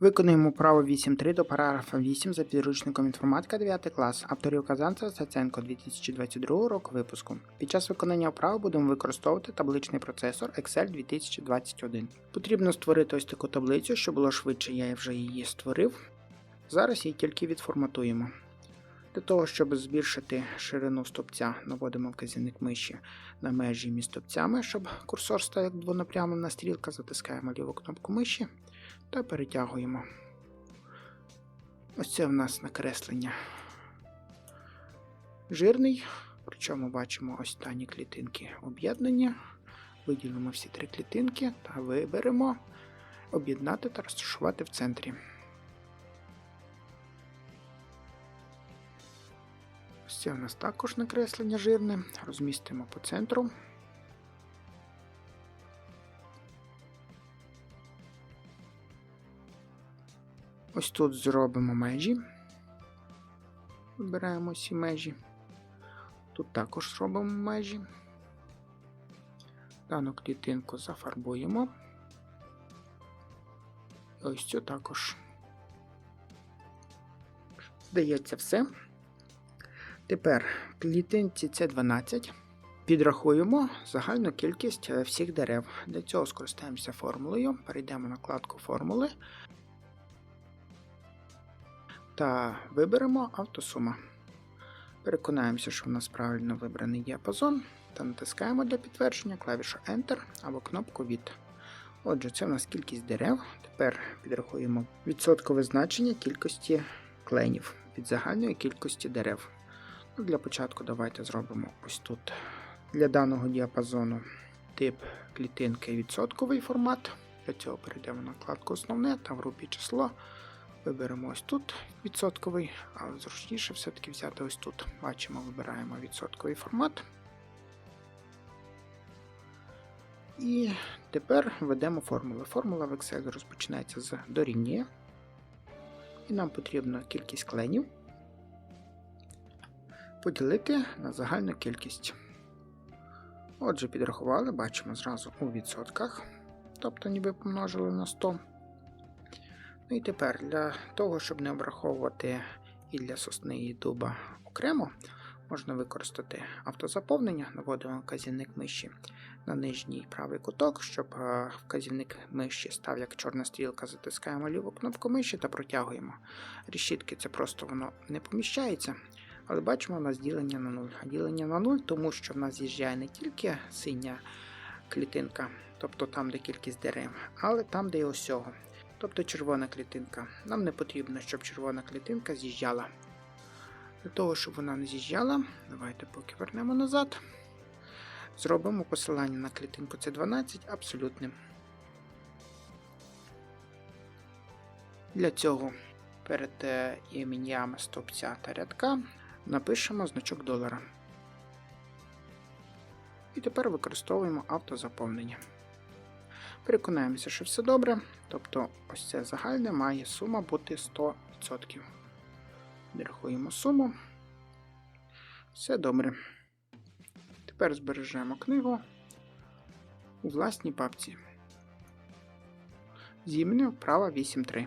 Виконуємо право 8.3 до параграфа 8 за підручником інформатика 9 клас, авторів Казанцева Стаценко 2022 року випуску. Під час виконання вправи будемо використовувати табличний процесор Excel 2021. Потрібно створити ось таку таблицю, щоб було швидше, я вже її створив. Зараз її тільки відформатуємо. Для того, щоб збільшити ширину стопця, наводимо вказівник миші на межі між стопцями, щоб курсор став як двонапрямлена стрілка, затискаємо ліву кнопку миші та перетягуємо. Ось це в нас накреслення жирний, причому бачимо ось дані клітинки об'єднання. Виділимо всі три клітинки та виберемо об'єднати та розташувати в центрі. Ось це у нас також накреслення жирне. Розмістимо по центру. Ось тут зробимо межі. Вибираємо всі межі. Тут також зробимо межі. Дану клітинку зафарбуємо. І ось цю також. Здається, все. Тепер клітинці С12 підрахуємо загальну кількість е, всіх дерев. Для цього скористаємося формулою. Перейдемо на вкладку формули та виберемо автосума. Переконаємося, що в нас правильно вибраний діапазон та натискаємо для підтвердження клавішу Enter або кнопку від. Отже, це у нас кількість дерев. Тепер підрахуємо відсоткове значення кількості кленів від загальної кількості дерев. Ну, Для початку давайте зробимо ось тут для даного діапазону тип клітинки відсотковий формат. Для цього перейдемо на вкладку Основне та в групі число. Виберемо ось тут відсотковий, але зручніше все-таки взяти ось тут. Бачимо, вибираємо відсотковий формат. І тепер введемо формули. Формула в Excel розпочинається з дорівнює. І нам потрібно кількість кленів поділити на загальну кількість. Отже, підрахували, бачимо зразу у відсотках, тобто ніби помножили на 100. Ну і тепер для того, щоб не обраховувати і для сосни і дуба окремо, можна використати автозаповнення, наводимо вказівник миші на нижній правий куток, щоб е, вказівник миші став як чорна стрілка, затискаємо ліву кнопку миші та протягуємо. Рішітки це просто воно не поміщається. Але бачимо, у нас ділення на 0. А ділення на 0, тому що в нас з'їжджає не тільки синя клітинка, тобто там, де кількість дерев, але там, де і осього. Тобто червона клітинка. Нам не потрібно, щоб червона клітинка з'їжджала. Для того, щоб вона не з'їжджала, давайте поки вернемо назад. Зробимо посилання на клітинку С12 абсолютним. Для цього перед іменями стовпця та рядка напишемо значок долара. І тепер використовуємо автозаповнення. Переконаємося, що все добре. Тобто, ось це загальне має сума бути 100%. Рахуємо суму. Все добре. Тепер збережемо книгу у власній папці. Зімне вправа 8.3.